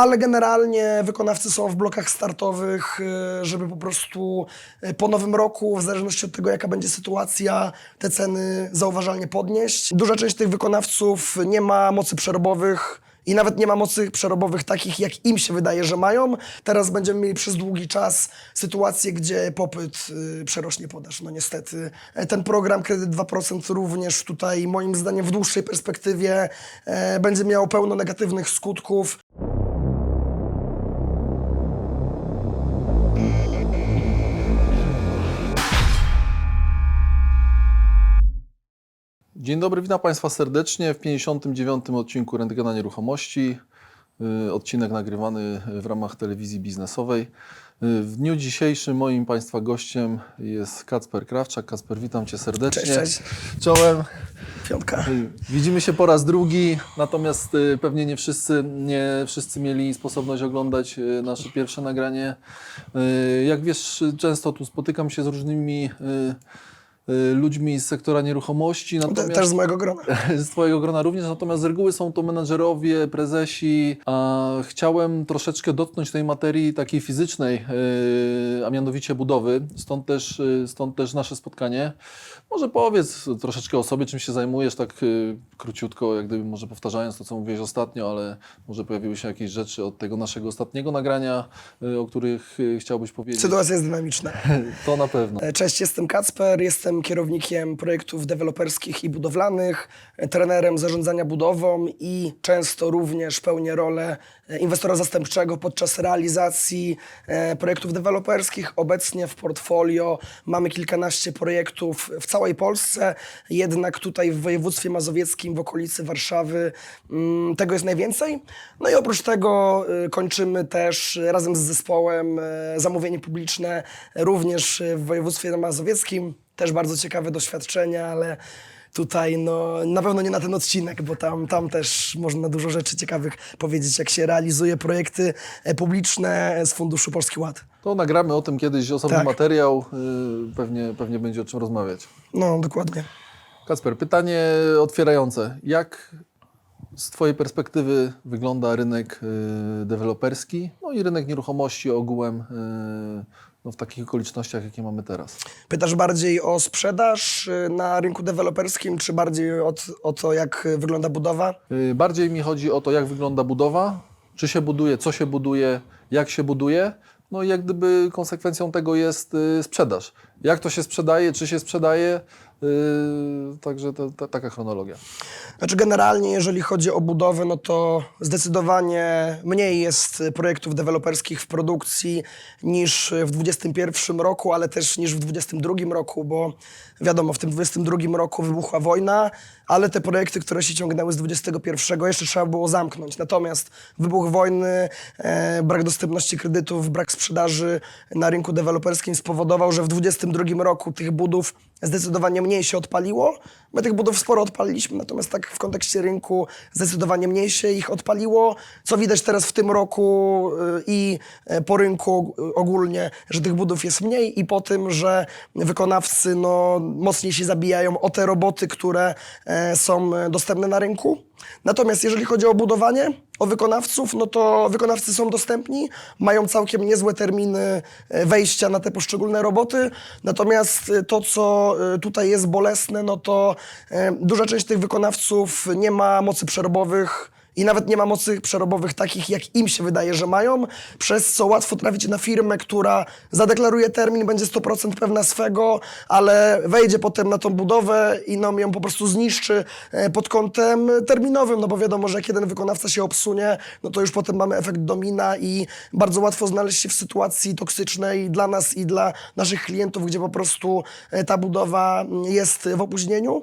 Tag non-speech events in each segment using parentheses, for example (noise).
ale generalnie wykonawcy są w blokach startowych, y, żeby po prostu y, po nowym roku, w zależności od tego, jaka będzie sytuacja, te ceny zauważalnie podnieść. Duża część tych wykonawców nie ma mocy przerobowych. I nawet nie ma mocy przerobowych takich, jak im się wydaje, że mają. Teraz będziemy mieli przez długi czas sytuację, gdzie popyt y, przerośnie podaż. No niestety e, ten program Kredyt 2% również tutaj moim zdaniem w dłuższej perspektywie e, będzie miał pełno negatywnych skutków. Dzień dobry, witam Państwa serdecznie w 59. odcinku Rentgena Nieruchomości. Y, Odcinek nagrywany w ramach telewizji biznesowej. Y, W dniu dzisiejszym moim Państwa gościem jest Kacper Krawczak. Kacper, witam Cię serdecznie. Cześć, cześć. Czołem. Piątka. Y, Widzimy się po raz drugi, natomiast y, pewnie nie wszyscy, nie wszyscy mieli sposobność oglądać y, nasze pierwsze nagranie. Y, Jak wiesz, y, często tu spotykam się z różnymi y, y, ludźmi z sektora nieruchomości. Te- Natomiast... Też z mojego grona. (laughs) z Twojego grona również, natomiast z reguły są to menadżerowie, prezesi. A chciałem troszeczkę dotknąć tej materii takiej fizycznej, yy, a mianowicie budowy. Stąd też, yy, stąd też nasze spotkanie. Może powiedz troszeczkę o sobie, czym się zajmujesz, tak króciutko, jak gdyby może powtarzając to, co mówiłeś ostatnio, ale może pojawiły się jakieś rzeczy od tego naszego ostatniego nagrania, o których chciałbyś powiedzieć. Sytuacja jest dynamiczna. (laughs) To na pewno. E, Cześć, jestem Kacper, jestem kierownikiem projektów deweloperskich i budowlanych, e, trenerem zarządzania budową i często również pełnię rolę e, inwestora zastępczego podczas realizacji e, projektów deweloperskich. Obecnie w portfolio mamy kilkanaście projektów w całej Polsce, jednak tutaj w województwie mazowieckim, w okolicy Warszawy mm, tego jest najwięcej. No i oprócz tego y, kończymy też razem z zespołem zamówienie publiczne również w województwie mazowieckim. Też bardzo ciekawe doświadczenia, ale tutaj no, na pewno nie na ten odcinek, bo tam, tam też można dużo rzeczy ciekawych powiedzieć, jak się realizuje projekty e, publiczne z Funduszu Polski Ład. To nagramy o tym kiedyś osobny Tak. materiał. Yy, Pewnie, pewnie będzie o czym rozmawiać. No, dokładnie. Kasper, pytanie otwierające. Jak z Twojej perspektywy wygląda rynek y, deweloperski, no i rynek nieruchomości ogółem y, no w takich okolicznościach, jakie mamy teraz? Pytasz bardziej o sprzedaż y, na rynku deweloperskim, czy bardziej o, o to, jak wygląda budowa? Y, bardziej mi chodzi o to, jak wygląda budowa, czy się buduje, co się buduje, jak się buduje, no i jak gdyby konsekwencją tego jest y, sprzedaż. Jak to się sprzedaje, czy się sprzedaje, także to, to, taka chronologia. Znaczy generalnie, jeżeli chodzi o budowę, no to zdecydowanie mniej jest projektów deweloperskich w produkcji niż w 2021 roku, ale też niż w 2022 roku, bo wiadomo, w tym 2022 roku wybuchła wojna, ale te projekty, które się ciągnęły z 2021 jeszcze trzeba było zamknąć. Natomiast wybuch wojny, e, brak dostępności kredytów, brak sprzedaży na rynku deweloperskim spowodował, że w 2022 roku tych budów zdecydowanie mniej się odpaliło. My tych budów sporo odpaliliśmy, natomiast tak w kontekście rynku zdecydowanie mniej się ich odpaliło. Co widać teraz w tym roku y, i e, po rynku og- ogólnie, że tych budów jest mniej i po tym, że wykonawcy no, mocniej się zabijają o te roboty, które e, są e, dostępne na rynku. Natomiast jeżeli chodzi o budowanie, o wykonawców, no to wykonawcy są dostępni, mają całkiem niezłe terminy e, wejścia na te poszczególne roboty. Natomiast e, to, co e, tutaj jest bolesne, no to duża część tych wykonawców nie ma mocy przerobowych. I nawet nie ma mocy przerobowych takich, jak im się wydaje, że mają, przez co łatwo trafić na firmę, która zadeklaruje termin, będzie 100% pewna swego, ale wejdzie potem na tą budowę i no, ją po prostu zniszczy e, pod kątem terminowym, no bo wiadomo, że jak jeden wykonawca się obsunie, no to już potem mamy efekt domina i bardzo łatwo znaleźć się w sytuacji toksycznej dla nas i dla naszych klientów, gdzie po prostu e, ta budowa jest w opóźnieniu.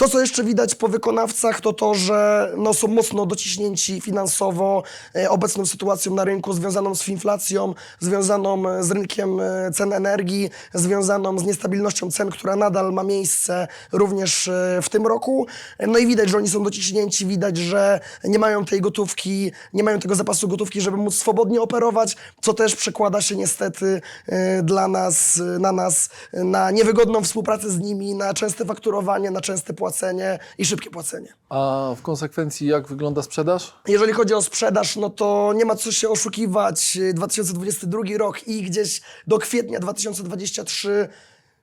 To, co jeszcze widać po wykonawcach, to to, że no, są mocno dociśnięci finansowo e, obecną sytuacją na rynku, związaną z inflacją, związaną e, z rynkiem e, cen energii, związaną z niestabilnością cen, która nadal ma miejsce również e, w tym roku. E, No i widać, że oni są dociśnięci, widać, że nie mają tej gotówki, nie mają tego zapasu gotówki, żeby móc swobodnie operować, co też przekłada się niestety e, dla nas, na nas, na niewygodną współpracę z nimi, na częste fakturowanie, na częste płacenie płacenie i szybkie płacenie. A w konsekwencji jak wygląda sprzedaż? Jeżeli chodzi o sprzedaż, no to nie ma co się oszukiwać. 2022 rok i gdzieś do kwietnia 2023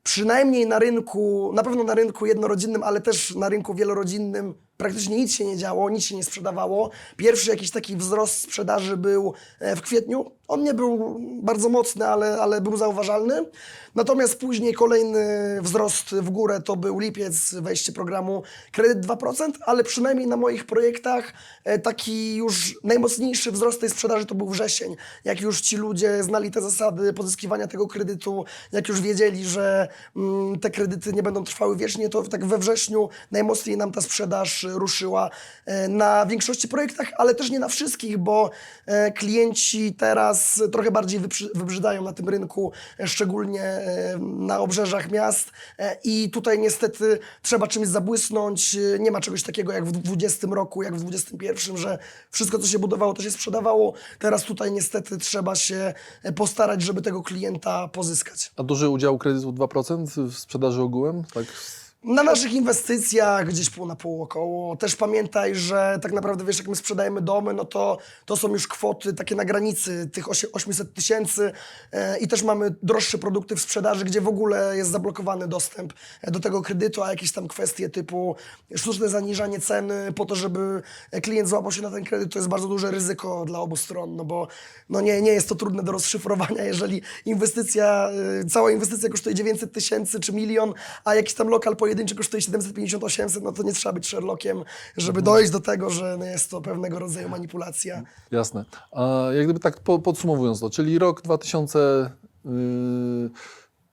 przynajmniej na rynku, na pewno na rynku jednorodzinnym, ale też na rynku wielorodzinnym praktycznie nic się nie działo, nic się nie sprzedawało. Pierwszy jakiś taki wzrost sprzedaży był e, w kwietniu. On nie był bardzo mocny, ale, ale był zauważalny. Natomiast później kolejny wzrost w górę to był lipiec, wejście programu kredyt 2%, ale przynajmniej na moich projektach e, taki już najmocniejszy wzrost tej sprzedaży to był wrzesień. Jak już ci ludzie znali te zasady pozyskiwania tego kredytu, jak już wiedzieli, że mm, te kredyty nie będą trwały wiecznie, to tak we wrześniu najmocniej nam ta sprzedaż ruszyła e, na większości projektach, ale też nie na wszystkich, bo e, klienci teraz trochę bardziej wybrzydają na tym rynku, e, szczególnie na obrzeżach miast i tutaj niestety trzeba czymś zabłysnąć. Nie ma czegoś takiego jak w 20 roku, jak w 21, że wszystko co się budowało to się sprzedawało. Teraz tutaj niestety trzeba się postarać, żeby tego klienta pozyskać. A duży udział kredytu 2% w sprzedaży ogółem? Tak. Na naszych inwestycjach gdzieś pół na pół około. Też pamiętaj, że tak naprawdę wiesz, jak my sprzedajemy domy, no to, to są już kwoty takie na granicy tych osie- 800 tysięcy e, i też mamy droższe produkty w sprzedaży, gdzie w ogóle jest zablokowany dostęp e, do tego kredytu, a jakieś tam kwestie typu sztuczne zaniżanie ceny po to, żeby klient złapał się na ten kredyt, to jest bardzo duże ryzyko dla obu stron, no bo no nie, nie jest to trudne do rozszyfrowania, jeżeli inwestycja, y, cała inwestycja kosztuje 900 tysięcy czy milion, a jakiś tam lokal pojedynczy kosztuje 750-800, no to nie trzeba być Sherlockiem, żeby dojść do tego, że no jest to pewnego rodzaju manipulacja. Jasne. A jak gdyby tak po, podsumowując to, czyli rok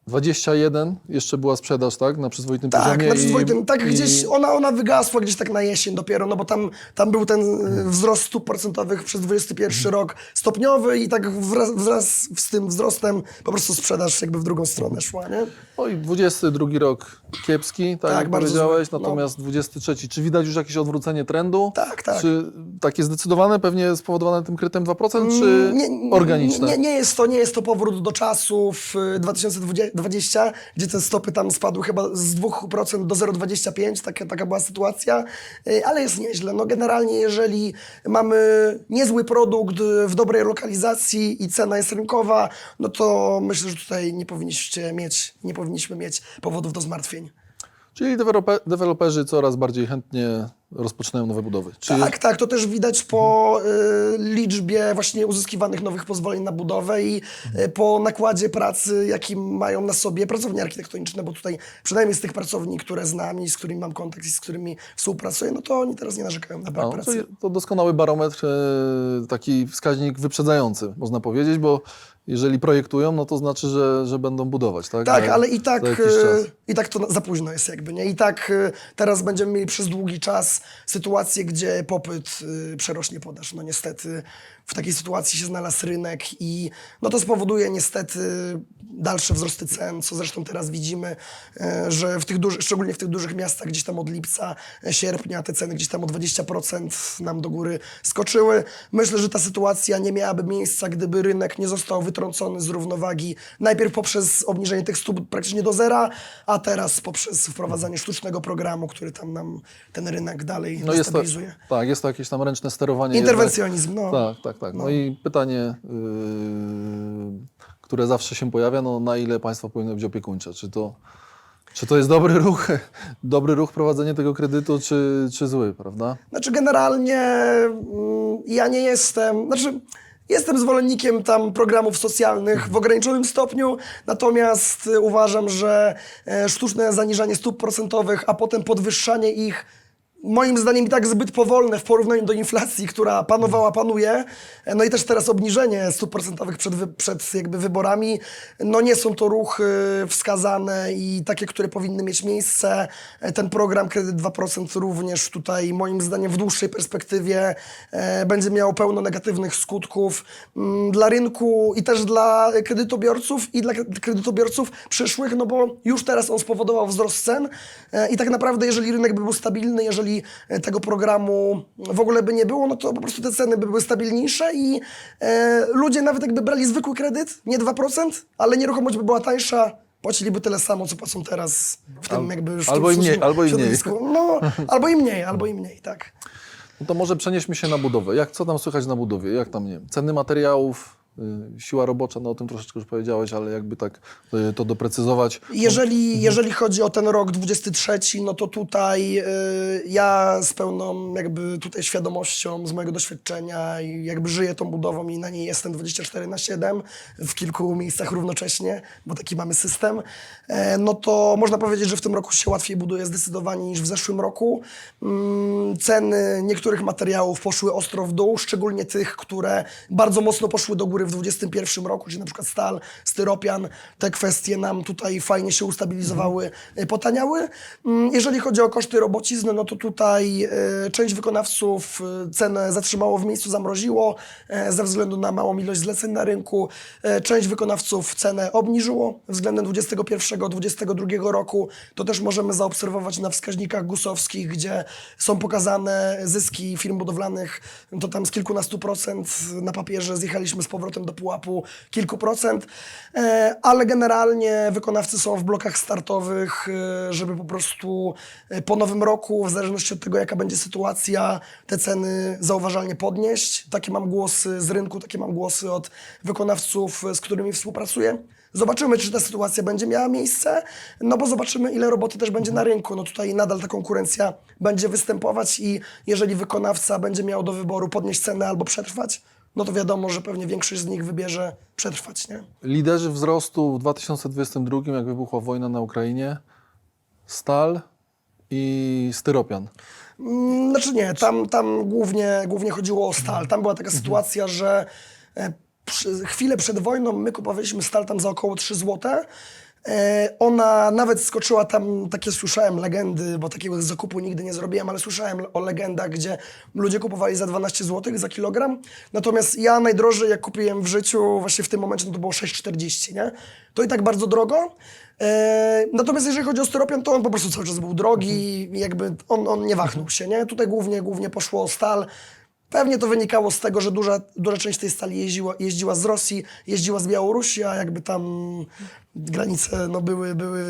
2021 jeszcze była sprzedaż, tak? Na przyzwoitym Tak, poziomie. na przyzwoitym, tak i- gdzieś, ona, ona wygasła gdzieś tak na jesień dopiero, no bo tam, tam był ten y, wzrost stóp procentowych przez 21 rok stopniowy i tak wraz, wraz z tym wzrostem po prostu sprzedaż jakby w drugą stronę szła, nie? No i 22 rok kiepski, tak, Tak, jak bardzo powiedziałeś, zły. No. natomiast 23. Czy widać już jakieś odwrócenie trendu? Tak, tak. Czy takie zdecydowane, pewnie spowodowane tym krytem 2%, czy organiczne? Nie, nie, jest to, nie jest to powrót do czasów y, 2020, gdzie te stopy tam spadły chyba z 2% do 0,25, taka, taka była sytuacja, Y, ale jest nieźle. No generalnie jeżeli mamy niezły produkt y, w dobrej lokalizacji i cena jest rynkowa, no to myślę, że tutaj nie powinniście mieć, nie powinniśmy mieć powodów do zmartwień. Czyli dewelope, deweloperzy coraz bardziej chętnie rozpoczynają nowe budowy. Czy Tak, tak, to też widać po y, liczbie właśnie uzyskiwanych nowych pozwoleń na budowę i y, po nakładzie pracy, jaki mają na sobie pracownie architektoniczne, bo tutaj przynajmniej z tych pracowni, które znam i z którymi mam kontakt i z którymi współpracuję, no to oni teraz nie narzekają na brak No, to, pracy. to doskonały barometr, e, taki wskaźnik wyprzedzający, można powiedzieć, bo jeżeli projektują, no to znaczy, że, że będą budować, tak? Tak, ale i tak, i tak to za późno jest jakby, nie? I tak e, teraz będziemy mieli przez długi czas sytuację, gdzie popyt e, przerośnie podaż. No niestety w takiej sytuacji się znalazł rynek i no to spowoduje niestety dalsze wzrosty cen, co zresztą teraz widzimy, e, że w tych szczególnie w tych dużych miastach gdzieś tam od lipca, e, sierpnia te ceny gdzieś tam o 20% nam do góry skoczyły. Myślę, że ta sytuacja nie miałaby miejsca, gdyby rynek nie został wytrącony z równowagi najpierw poprzez obniżenie tych stóp praktycznie do zera, a teraz poprzez wprowadzanie sztucznego programu, który tam nam ten rynek dalej No jest to, stabilizuje. tak, jest to jakieś tam ręczne sterowanie. Interwencjonizm, no. Jednak. Tak, tak, tak. No, i pytanie, yy, które zawsze się pojawia, no na ile państwo powinno być opiekuńcze? Czy to, czy to jest dobry ruch, (laughs) dobry ruch prowadzenie tego kredytu, czy, czy zły, prawda? Znaczy generalnie mm, ja nie jestem, znaczy jestem zwolennikiem tam programów socjalnych w ograniczonym stopniu, natomiast y, uważam, że e, sztuczne zaniżanie stóp procentowych, a potem podwyższanie ich moim zdaniem i tak zbyt powolne w porównaniu do inflacji, która panowała, panuje, no i też teraz obniżenie stóp procentowych przed, przed jakby wyborami, no nie są to ruchy wskazane i takie, które powinny mieć miejsce. Ten program Kredyt 2% również tutaj moim zdaniem w dłuższej perspektywie e, będzie miał pełno negatywnych skutków mm, dla rynku i też dla kredytobiorców i dla kredytobiorców przyszłych, no bo już teraz on spowodował wzrost cen. E, i tak naprawdę jeżeli rynek by był stabilny, jeżeli e, tego programu w ogóle by nie było, no to po prostu te ceny by były stabilniejsze i e, ludzie nawet jakby brali zwykły kredyt, nie 2%, ale nieruchomość by była tańsza, płaciliby tyle samo, co płacą teraz w tym Al- jakby już albo i mniej, albo i mniej. No, (laughs) albo i mniej, albo i mniej, tak. No to może przenieśmy się na budowę. Jak, co tam słychać na budowie? Jak tam, nie wiem, ceny materiałów, siła robocza, no o tym troszeczkę już powiedziałeś, ale jakby tak y, to doprecyzować. Jeżeli, jeżeli chodzi o ten rok 23, no to tutaj y, ja z pełną jakby tutaj świadomością z mojego doświadczenia i jakby żyję tą budową i na niej jestem 24 na 7 w kilku miejscach równocześnie, bo taki mamy system, e, no to można powiedzieć, że w tym roku się łatwiej buduje zdecydowanie niż w zeszłym roku. Mm, Ceny niektórych materiałów poszły ostro w dół, szczególnie tych, które bardzo mocno poszły do góry w 2021 roku, czyli na przykład stal, styropian. Te kwestie nam tutaj fajnie się ustabilizowały, e, potaniały. Mm, Jeżeli chodzi o koszty robocizny, no to tutaj e, część wykonawców e, cenę zatrzymało w miejscu, zamroziło ze względu na małą ilość zleceń na rynku. Część wykonawców cenę obniżyło względem 2021-2022 roku. To też możemy zaobserwować na wskaźnikach gusowskich, gdzie są pokazane zyski firm budowlanych, to tam z kilkunastu procent na papierze zjechaliśmy z powrotem do pułapu kilku procent, E, ale generalnie wykonawcy są w blokach startowych, e, żeby po prostu e, po nowym roku, w zależności od tego jaka będzie sytuacja, te ceny zauważalnie podnieść. Takie mam głosy z rynku, takie mam głosy od wykonawców, z którymi współpracuję. Zobaczymy, czy ta sytuacja będzie miała miejsce, no bo zobaczymy, ile roboty też będzie na rynku. No tutaj nadal ta konkurencja będzie występować i jeżeli wykonawca będzie miał do wyboru podnieść cenę albo przetrwać, no to wiadomo, że pewnie większość z nich wybierze przetrwać, nie? Liderzy wzrostu w 2022, jak wybuchła wojna na Ukrainie, stal i styropian. Mm, Znaczy nie, tam, tam głównie, głównie chodziło o stal. Tam była taka sytuacja, że e, chwilę przed wojną my kupowaliśmy stal tam za około 3 złote. E, Ona nawet skoczyła tam, takie słyszałem legendy, bo takiego zakupu nigdy nie zrobiłem, ale słyszałem o legendach, gdzie ludzie kupowali za 12 zł za kilogram. Natomiast ja najdrożej, jak kupiłem w życiu, właśnie w tym momencie, no to było 6,40, nie? To i tak bardzo drogo. E, natomiast jeżeli chodzi o styropian, to on po prostu cały czas był drogi jakby on, on nie wachnął się, nie? Tutaj głównie, głównie poszło o stal. Pewnie to wynikało z tego, że duża, duża część tej stali jeździła, jeździła z Rosji, jeździła z Białorusi, a jakby tam granice no, były, były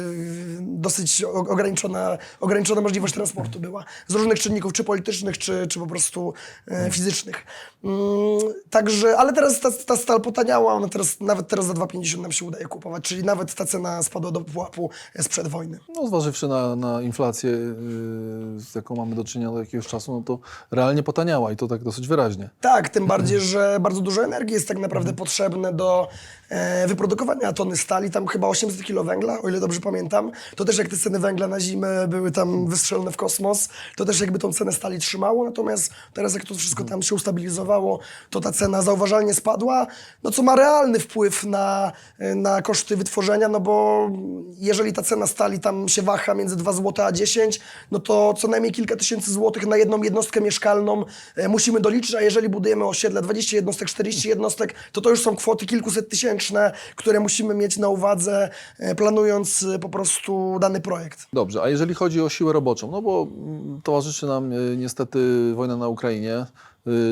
dosyć ograniczona, ograniczona możliwość transportu była. Z różnych czynników, czy politycznych, czy, czy po prostu e, fizycznych. Mm, także, ale teraz ta, ta stal potaniała, ona teraz, nawet teraz za 2,50 nam się udaje kupować, czyli nawet ta cena spadła do pułapu sprzed wojny. No, zważywszy na, na inflację, yy, z jaką mamy do czynienia do jakiegoś czasu, no to realnie potaniała i to tak dosyć wyraźnie. Tak, tym bardziej, (clears throat) że bardzo dużo energii jest tak naprawdę potrzebne do e, wyprodukowania tony stali. Tam chyba 800 kg węgla, o ile dobrze pamiętam. To też jak te ceny węgla na zimę były tam wystrzelone w kosmos, to też jakby tą cenę stali trzymało. Natomiast teraz jak to wszystko tam się ustabilizowało, to ta cena zauważalnie spadła, no co ma realny wpływ na, na koszty wytworzenia, no bo jeżeli ta cena stali tam się waha między 2 zł a 10, no to co najmniej kilka tysięcy złotych na jedną jednostkę mieszkalną e, musimy doliczyć, a jeżeli budujemy osiedle 20 jednostek, 40 jednostek, to to już są kwoty kilkuset tysięczne, które musimy mieć na uwadze, e, planując e, po prostu dany projekt. Dobrze, a jeżeli chodzi o siłę roboczą, no bo mm, towarzyszy nam y, niestety wojna na Ukrainie.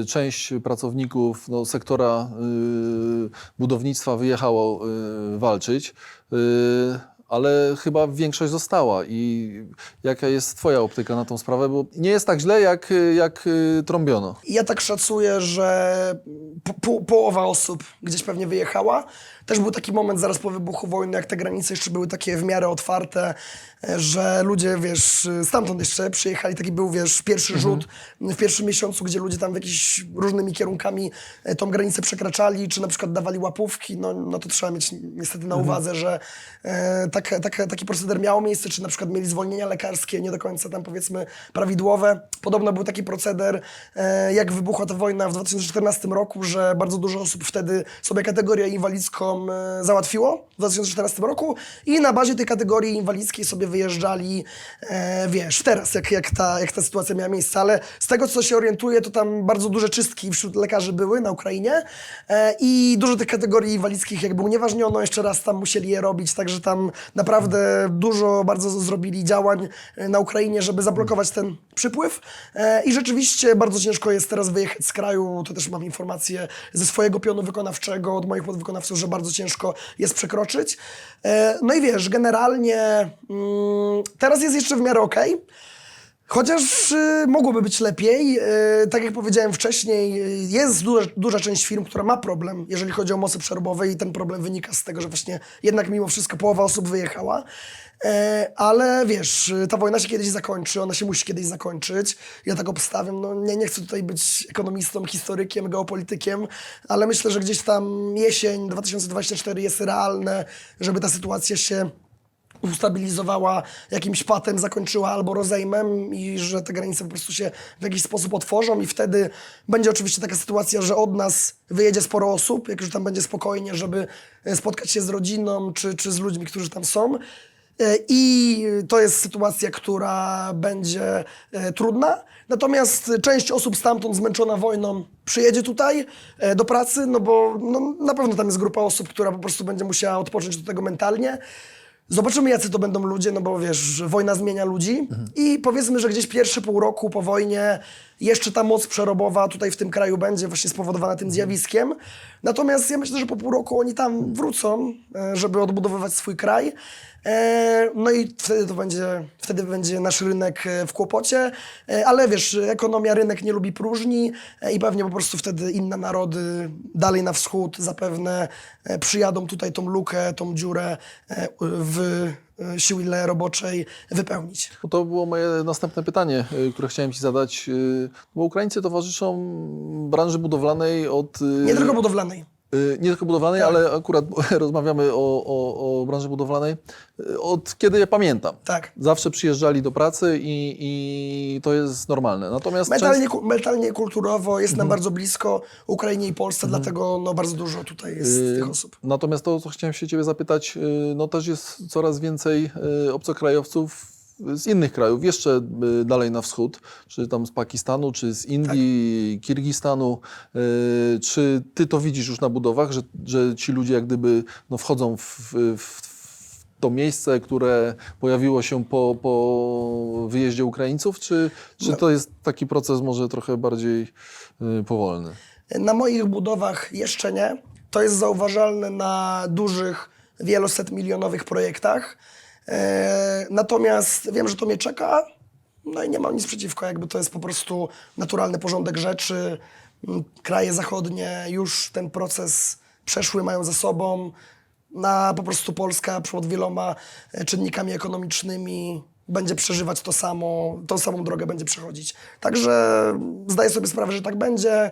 Część pracowników no, sektora budownictwa wyjechało walczyć, ale chyba większość została. I jaka jest Twoja optyka na tą sprawę? Bo nie jest tak źle, jak, jak trąbiono. Ja tak szacuję, że po, po, połowa osób gdzieś pewnie wyjechała. Też był taki moment zaraz po wybuchu wojny, jak te granice jeszcze były takie w miarę otwarte, e, że ludzie, wiesz, stamtąd jeszcze przyjechali. Taki był, wiesz, pierwszy rzut w pierwszym miesiącu, gdzie ludzie tam w jakiś różnymi kierunkami e, tą granicę przekraczali, czy na przykład dawali łapówki. No, no to trzeba mieć niestety na uwadze, że e, tak, tak, taki proceder miał miejsce, czy na przykład mieli zwolnienia lekarskie, nie do końca tam powiedzmy prawidłowe. Podobno był taki proceder, e, jak wybuchła ta wojna w 2014 roku, że bardzo dużo osób wtedy sobie kategorię inwalidzką e, załatwiło w 2014 roku i na bazie tej kategorii inwalidzkiej sobie wyjeżdżali, e, wiesz, teraz jak, jak, ta, jak ta sytuacja miała miejsce, ale z tego co się orientuję, to tam bardzo duże czystki wśród lekarzy były na Ukrainie e, i dużo tych kategorii inwalidzkich jakby unieważniono, jeszcze raz tam musieli je robić, także tam naprawdę dużo bardzo zrobili działań e, na Ukrainie, żeby zablokować ten przypływ. E, I rzeczywiście bardzo ciężko jest teraz wyjechać z kraju. To też mam informację ze swojego pionu wykonawczego, od moich podwykonawców, że bardzo ciężko jest przekroczyć. E, No i wiesz, generalnie mm, teraz jest jeszcze w miarę okej. Chociaż y, mogłoby być lepiej. Y, tak jak powiedziałem wcześniej, jest duża, duża część firm, która ma problem, jeżeli chodzi o moce przerobowe i ten problem wynika z tego, że właśnie jednak mimo wszystko połowa osób wyjechała. E, ale wiesz, ta wojna się kiedyś zakończy, ona się musi kiedyś zakończyć. Ja tak obstawiam, no nie, nie chcę tutaj być ekonomistą, historykiem, geopolitykiem, ale myślę, że gdzieś tam jesień 2024 jest realne, żeby ta sytuacja się ustabilizowała, jakimś patem zakończyła albo rozejmem i że te granice po prostu się w jakiś sposób otworzą i wtedy będzie oczywiście taka sytuacja, że od nas wyjedzie sporo osób, jak już tam będzie spokojnie, żeby spotkać się z rodziną czy, czy z ludźmi, którzy tam są. E, I to jest sytuacja, która będzie e, trudna. Natomiast część osób stamtąd zmęczona wojną przyjedzie tutaj e, do pracy, no bo no, na pewno tam jest grupa osób, która po prostu będzie musiała odpocząć do tego mentalnie. Zobaczymy, jacy to będą ludzie, no bo wiesz, wojna zmienia ludzi i powiedzmy, że gdzieś pierwsze pół roku po wojnie jeszcze ta moc przerobowa tutaj w tym kraju będzie właśnie spowodowana tym zjawiskiem. Natomiast ja myślę, że po pół roku oni tam wrócą, żeby odbudowywać swój kraj. E, No i wtedy to będzie, wtedy będzie nasz rynek e, w kłopocie, E, ale wiesz, ekonomia, rynek nie lubi próżni i pewnie po prostu wtedy inne narody dalej na wschód zapewne przyjadą tutaj tą lukę, tą dziurę w siły roboczej wypełnić. No to było moje następne pytanie, które chciałem Ci zadać. Bo Ukraińcy towarzyszą branży budowlanej od... Nie tylko budowlanej. Y, Nie tylko budowlanej, Tak. ale akurat (laughs) rozmawiamy o, o, o branży budowlanej y, od kiedy ja pamiętam. Tak. Zawsze przyjeżdżali do pracy i, i to jest normalne. Natomiast Mentalnie, często- mentalnie kulturowo jest nam bardzo blisko Ukrainie i Polsce, dlatego no, bardzo dużo tutaj jest Y, tych osób. Natomiast to, co chciałem się Ciebie zapytać, y, no też jest coraz więcej obcokrajowców z innych krajów, jeszcze y, dalej na wschód, czy tam z Pakistanu, czy z Indii, Tak. Kirgistanu. Y, Czy Ty to widzisz już na budowach, że, że ci ludzie jak gdyby no, wchodzą w, w, to miejsce, które pojawiło się po, po wyjeździe Ukraińców, czy, czy No. to jest taki proces może trochę bardziej y, powolny? Na moich budowach jeszcze nie. To jest zauważalne na dużych, wieloset milionowych projektach. E, natomiast wiem, że to mnie czeka. No i nie mam nic przeciwko, jakby to jest po prostu naturalny porządek rzeczy. Mm, Kraje zachodnie już ten proces przeszły, mają za sobą. Na po prostu Polska pod wieloma e, czynnikami ekonomicznymi będzie przeżywać to samo, tą samą drogę będzie przechodzić. Także zdaję sobie sprawę, że tak będzie.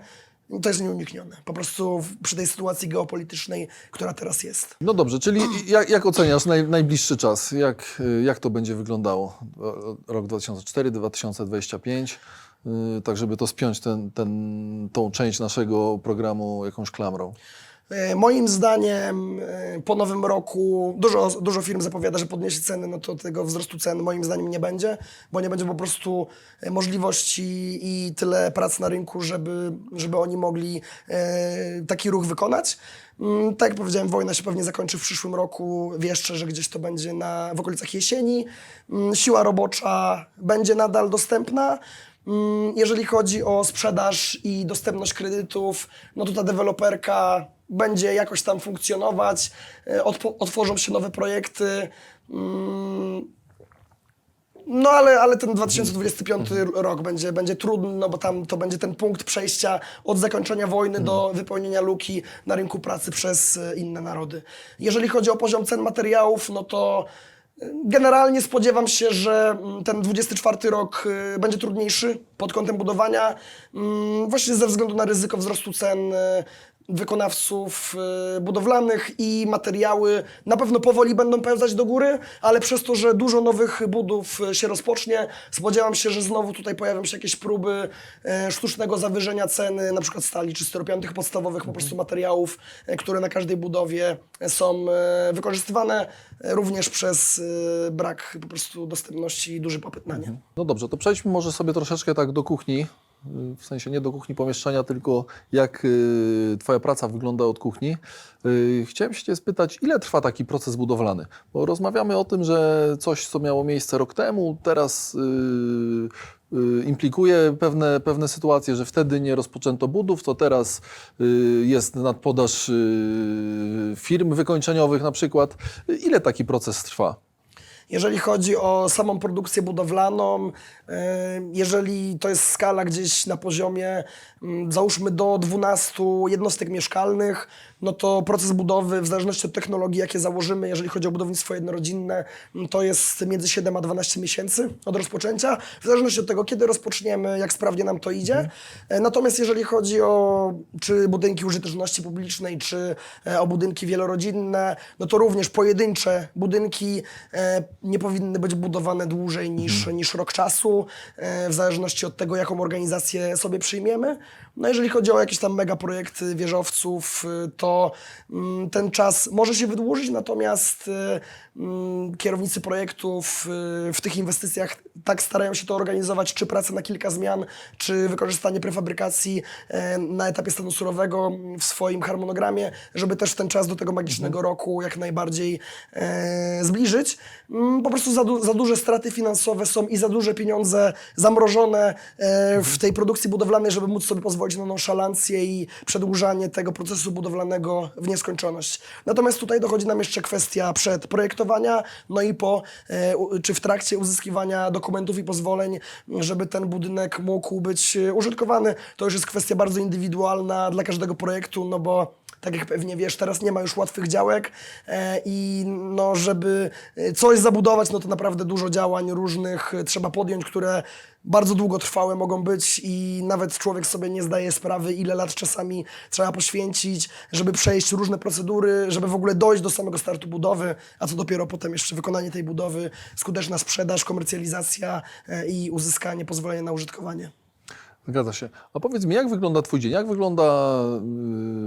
To jest nieuniknione. Po prostu przy tej sytuacji geopolitycznej, która teraz jest. No dobrze, czyli jak, jak oceniasz naj, najbliższy czas? Jak, y, jak to będzie wyglądało? Rok 2004-2025, y, tak żeby to spiąć ten, ten, tą część naszego programu jakąś klamrą. E, Moim zdaniem e, po nowym roku dużo, dużo firm zapowiada, że podniesie ceny, no to tego wzrostu cen moim zdaniem nie będzie, bo nie będzie po prostu e, możliwości i tyle prac na rynku, żeby, żeby oni mogli taki ruch wykonać. Mm, Tak jak powiedziałem, wojna się pewnie zakończy w przyszłym roku. Wieszczę, że gdzieś to będzie na, w okolicach jesieni. Mm, Siła robocza będzie nadal dostępna. Mm, Jeżeli chodzi o sprzedaż i dostępność kredytów, no to ta deweloperka będzie jakoś tam funkcjonować, e, otwo- otworzą się nowe projekty. Mm, No ale, ale ten 2025 rok będzie, będzie trudny, no bo tam to będzie ten punkt przejścia od zakończenia wojny do wypełnienia luki na rynku pracy przez e, inne narody. Jeżeli chodzi o poziom cen materiałów, no to e, generalnie spodziewam się, że mm, ten 24 rok będzie trudniejszy pod kątem budowania, mm, właśnie ze względu na ryzyko wzrostu cen wykonawców e, budowlanych i materiały na pewno powoli będą pełzać do góry, ale przez to, że dużo nowych budów e, się rozpocznie, spodziewam się, że znowu tutaj pojawią się jakieś próby e, sztucznego zawyżenia ceny, na przykład stali czy styropianu, tych podstawowych po prostu materiałów, które na każdej budowie są wykorzystywane, również przez brak po prostu dostępności i duży popyt na nie. No dobrze, to przejdźmy może sobie troszeczkę tak do kuchni. W sensie nie do kuchni pomieszczenia, tylko jak y, Twoja praca wygląda od kuchni. Y, Chciałem się Cię spytać, ile trwa taki proces budowlany? Bo rozmawiamy o tym, że coś, co miało miejsce rok temu, teraz y, implikuje pewne, pewne sytuacje, że wtedy nie rozpoczęto budów, to teraz jest nadpodaż firm wykończeniowych na przykład. Ile taki proces trwa? Jeżeli chodzi o samą produkcję budowlaną, e, jeżeli to jest skala gdzieś na poziomie, mm, załóżmy do 12 jednostek mieszkalnych, no to proces budowy, w zależności od technologii, jakie założymy, jeżeli chodzi o budownictwo jednorodzinne, mm, to jest między 7 a 12 miesięcy od rozpoczęcia, w zależności od tego, kiedy rozpoczniemy, jak sprawnie nam to idzie. E, Natomiast jeżeli chodzi o czy budynki użyteczności publicznej, czy e, o budynki wielorodzinne, no to również pojedyncze budynki nie powinny być budowane dłużej niż, niż rok czasu, e, w zależności od tego, jaką organizację sobie przyjmiemy. No jeżeli chodzi o jakieś tam mega projekty wieżowców, y, to mm, ten czas może się wydłużyć, natomiast y, mm, kierownicy projektów y, w tych inwestycjach tak starają się to organizować, czy pracę na kilka zmian, czy wykorzystanie prefabrykacji na etapie stanu surowego w swoim harmonogramie, żeby też ten czas do tego magicznego roku jak najbardziej zbliżyć. Mm, Po prostu za, du- za duże straty finansowe są i za duże pieniądze zamrożone w tej produkcji budowlanej, żeby móc sobie pozwolić na nonszalancję i przedłużanie tego procesu budowlanego w nieskończoność. Natomiast tutaj dochodzi nam jeszcze kwestia przedprojektowania, no i po, e, czy w trakcie uzyskiwania dokumentów i pozwoleń, żeby ten budynek mógł być e, użytkowany. To już jest kwestia bardzo indywidualna dla każdego projektu, no bo tak jak pewnie wiesz, teraz nie ma już łatwych działek e, i no, żeby e, coś zabudować, no to naprawdę dużo działań różnych e, trzeba podjąć, które bardzo długotrwałe mogą być i nawet człowiek sobie nie zdaje sprawy, ile lat czasami trzeba poświęcić, żeby przejść różne procedury, żeby w ogóle dojść do samego startu budowy, a co dopiero potem jeszcze wykonanie tej budowy, skuteczna sprzedaż, komercjalizacja i uzyskanie pozwolenia na użytkowanie. Zgadza się. A powiedz mi, jak wygląda Twój dzień? Jak wygląda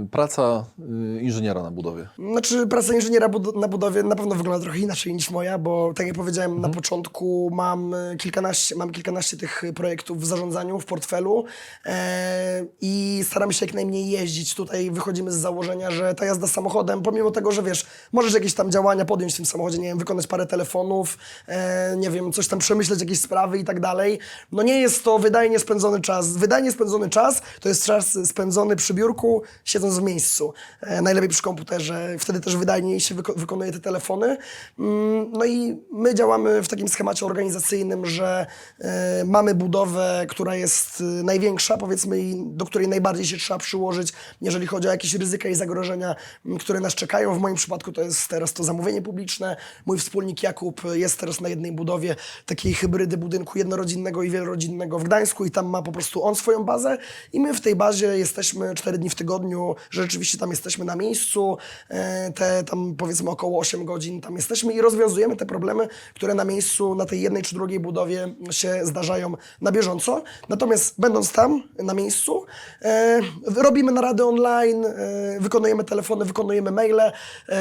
y, praca y, inżyniera na budowie? Znaczy, praca inżyniera bud- na budowie na pewno wygląda trochę inaczej niż moja, bo tak jak powiedziałem na początku, mam e, kilkanaście, mam kilkanaście tych projektów w zarządzaniu, w portfelu e, i staram się jak najmniej jeździć. Tutaj wychodzimy z założenia, że ta jazda samochodem, pomimo tego, że wiesz, możesz jakieś tam działania podjąć w tym samochodzie, nie wiem, wykonać parę telefonów, e, nie wiem, coś tam przemyśleć, jakieś sprawy i tak dalej, no nie jest to wydajnie spędzony czas. Wydajnie spędzony czas to jest czas spędzony przy biurku, siedząc w miejscu. E, najlepiej przy komputerze, wtedy też wydajniej się wyko- wykonuje te telefony. Mm, no i my działamy w takim schemacie organizacyjnym, że e, mamy budowę, która jest e, największa, powiedzmy, i do której najbardziej się trzeba przyłożyć, jeżeli chodzi o jakieś ryzyka i zagrożenia, m, które nas czekają. W moim przypadku to jest teraz to zamówienie publiczne. Mój wspólnik Jakub jest teraz na jednej budowie takiej hybrydy budynku jednorodzinnego i wielorodzinnego w Gdańsku i tam ma po prostu on swoją bazę i my w tej bazie jesteśmy 4 dni w tygodniu, rzeczywiście tam jesteśmy na miejscu, e, te tam powiedzmy około 8 godzin tam jesteśmy i rozwiązujemy te problemy, które na miejscu, na tej jednej czy drugiej budowie się zdarzają na bieżąco. Natomiast będąc tam, na miejscu, e, robimy narady online, e, wykonujemy telefony, wykonujemy maile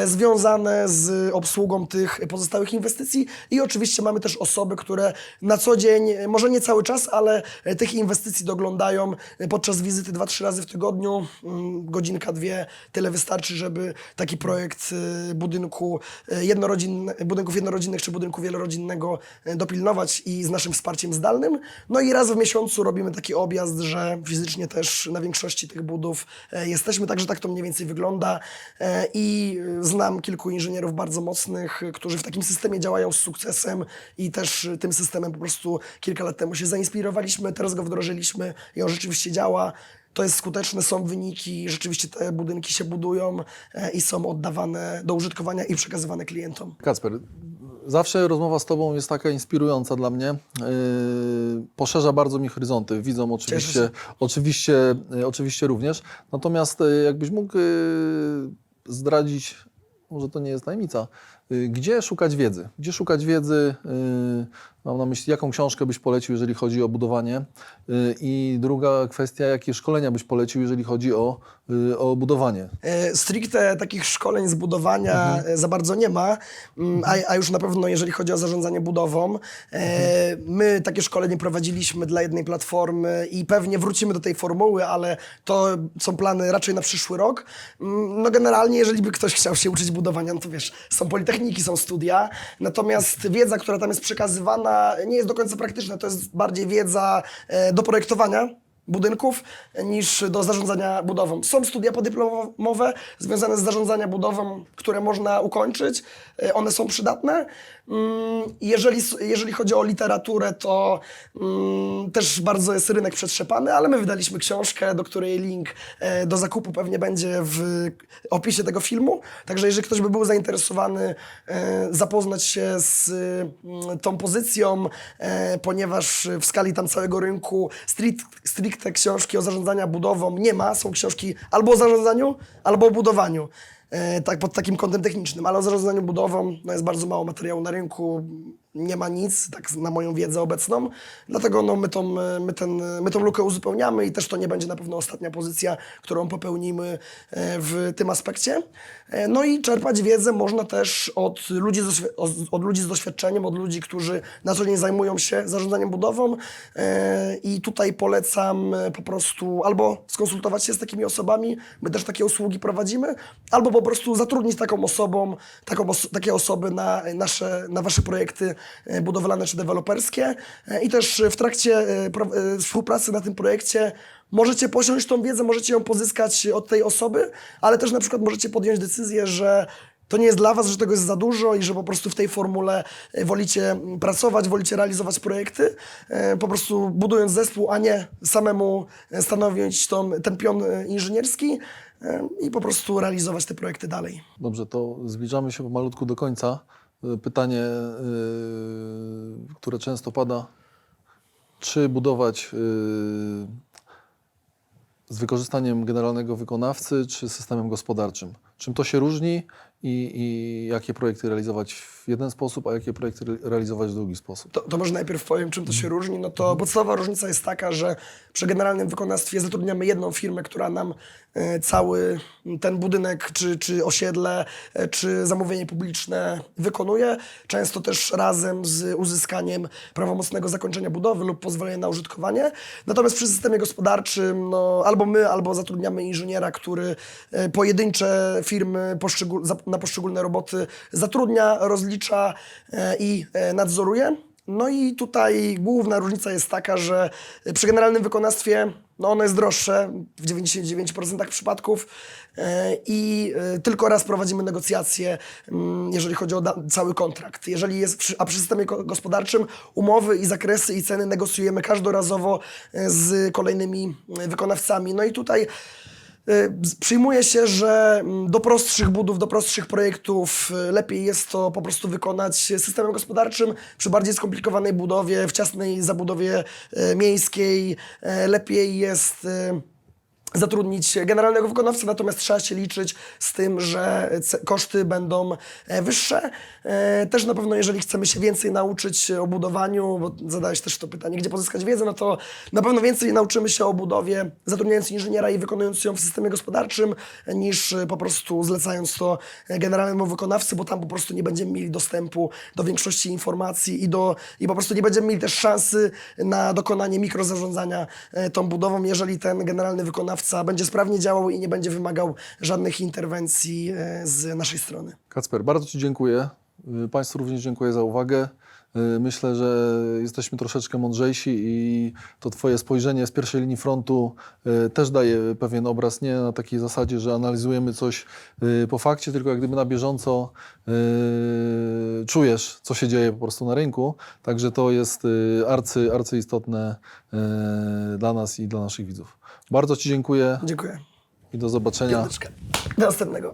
związane z obsługą tych pozostałych inwestycji i oczywiście mamy też osoby, które na co dzień, może nie cały czas, ale tych inwestycji doglądają e, podczas wizyty 2-3 razy w tygodniu, mm, godzinka, dwie, tyle wystarczy, żeby taki projekt e, budynku e, jednorodzinne, budynków jednorodzinnych czy budynku wielorodzinnego dopilnować i z naszym wsparciem zdalnym. No i raz w miesiącu robimy taki objazd, że fizycznie też na większości tych budów jesteśmy, także tak to mniej więcej wygląda i znam kilku inżynierów bardzo mocnych, którzy w takim systemie działają z sukcesem i też tym systemem po prostu kilka lat temu się zainspirowaliśmy, teraz go wdrożyliśmy i on rzeczywiście działa. To jest skuteczne, są wyniki, rzeczywiście te budynki się budują e, i są oddawane do użytkowania i przekazywane klientom. Kacper, zawsze rozmowa z Tobą jest taka inspirująca dla mnie. Yy, poszerza bardzo mi horyzonty. Widzą oczywiście, oczywiście, yy, oczywiście również. Natomiast yy, jakbyś mógł yy, zdradzić, może to nie jest tajemnica, gdzie szukać wiedzy? Gdzie szukać wiedzy? y, Mam na myśli, jaką książkę byś polecił, jeżeli chodzi o budowanie? Y, I druga kwestia, jakie szkolenia byś polecił, jeżeli chodzi o, y, o budowanie? E, Stricte takich szkoleń z budowania e, za bardzo nie ma, mm, a, a już na pewno jeżeli chodzi o zarządzanie budową. E, My takie szkolenie prowadziliśmy dla jednej platformy i pewnie wrócimy do tej formuły, ale to są plany raczej na przyszły rok. Mm, No generalnie, jeżeli by ktoś chciał się uczyć budowania, no to wiesz, są politechniki, są studia, natomiast wiedza, która tam jest przekazywana nie jest do końca praktyczna, to jest bardziej wiedza e, do projektowania, budynków niż do zarządzania budową. Są studia podyplomowe związane z zarządzaniem budową, które można ukończyć. E, One są przydatne. Mm, Jeżeli, jeżeli chodzi o literaturę, to mm, też bardzo jest rynek przetrzepany, ale my wydaliśmy książkę, do której link e, do zakupu pewnie będzie w opisie tego filmu. Także jeżeli ktoś by był zainteresowany e, zapoznać się z mm, tą pozycją, e, ponieważ w skali tam całego rynku street, stricte książki o zarządzaniu budową nie ma. Są książki albo o zarządzaniu, albo o budowaniu. E, tak pod takim kątem technicznym, ale o zarządzaniu budową no jest bardzo mało materiału na rynku, nie ma nic, tak na moją wiedzę obecną, dlatego no, my, tą, e, my, ten, my tą lukę uzupełniamy i też to nie będzie na pewno ostatnia pozycja, którą popełnimy e, w tym aspekcie. E, No i czerpać wiedzę można też od ludzi, z, od- ludzi z doświadczeniem, od ludzi, którzy na co dzień zajmują się zarządzaniem budową E, i tutaj polecam e, po prostu albo skonsultować się z takimi osobami, my też takie usługi prowadzimy, albo po prostu zatrudnić taką osobą, taką os- takie osoby na, nasze, na wasze projekty e, budowlane czy deweloperskie E, i też w trakcie e, e, współpracy na tym projekcie możecie posiąść tą wiedzę, możecie ją pozyskać od tej osoby, ale też na przykład możecie podjąć decyzję, że to nie jest dla was, że tego jest za dużo i że po prostu w tej formule e, wolicie pracować, wolicie realizować projekty, e, po prostu budując zespół, a nie samemu e, stanowić tą, ten pion e, inżynierski e, i po prostu realizować te projekty dalej. Dobrze, to zbliżamy się pomalutku do końca. Y, Pytanie, y, które często pada. Czy budować y, z wykorzystaniem generalnego wykonawcy, czy systemem gospodarczym? Czym to się różni i, i jakie projekty realizować w jeden sposób, a jakie projekty re- realizować w drugi sposób? To, to może najpierw powiem, czym to się różni. No to podstawowa różnica jest taka, że przy generalnym wykonawstwie zatrudniamy jedną firmę, która nam e, cały ten budynek, czy, czy osiedle, e, czy zamówienie publiczne wykonuje. Często też razem z uzyskaniem prawomocnego zakończenia budowy lub pozwolenia na użytkowanie. Natomiast przy systemie gospodarczym, no, albo my, albo zatrudniamy inżyniera, który e, pojedyncze firmy poszczegól- na poszczególne roboty zatrudnia, rozlicza e, i e, nadzoruje. No i tutaj główna różnica jest taka, że przy generalnym wykonawstwie no ono jest droższe w 99% przypadków e, i tylko raz prowadzimy negocjacje, mm, jeżeli chodzi o cały kontrakt. Jeżeli jest a przy systemie gospodarczym umowy i zakresy i ceny negocjujemy każdorazowo z kolejnymi wykonawcami. No i tutaj Przyjmuje się, że mm, do prostszych budów, do prostszych projektów y, lepiej jest to po prostu wykonać systemem gospodarczym. Przy bardziej skomplikowanej budowie, w ciasnej zabudowie y, miejskiej y, lepiej jest y, zatrudnić generalnego wykonawcę, natomiast trzeba się liczyć z tym, że koszty będą e, wyższe. E, Też na pewno, jeżeli chcemy się więcej nauczyć o budowaniu, bo zadałeś też to pytanie, gdzie pozyskać wiedzę, no to na pewno więcej nauczymy się o budowie, zatrudniając inżyniera i wykonując ją w systemie gospodarczym, niż e, po prostu zlecając to generalnemu wykonawcy, bo tam po prostu nie będziemy mieli dostępu do większości informacji i, do, i po prostu nie będziemy mieli też szansy na dokonanie mikrozarządzania tą budową, jeżeli ten generalny wykonawca będzie sprawnie działał i nie będzie wymagał żadnych interwencji e, z naszej strony. Kacper, bardzo Ci dziękuję. Y, Państwu również dziękuję za uwagę. Y, Myślę, że jesteśmy troszeczkę mądrzejsi i to Twoje spojrzenie z pierwszej linii frontu y, też daje pewien obraz, nie na takiej zasadzie, że analizujemy coś po fakcie, tylko jak gdyby na bieżąco czujesz, co się dzieje po prostu na rynku. Także to jest arcy, arcyistotne dla nas i dla naszych widzów. Bardzo Ci dziękuję Dziękuję. i do zobaczenia. Piąteczkę. Do następnego.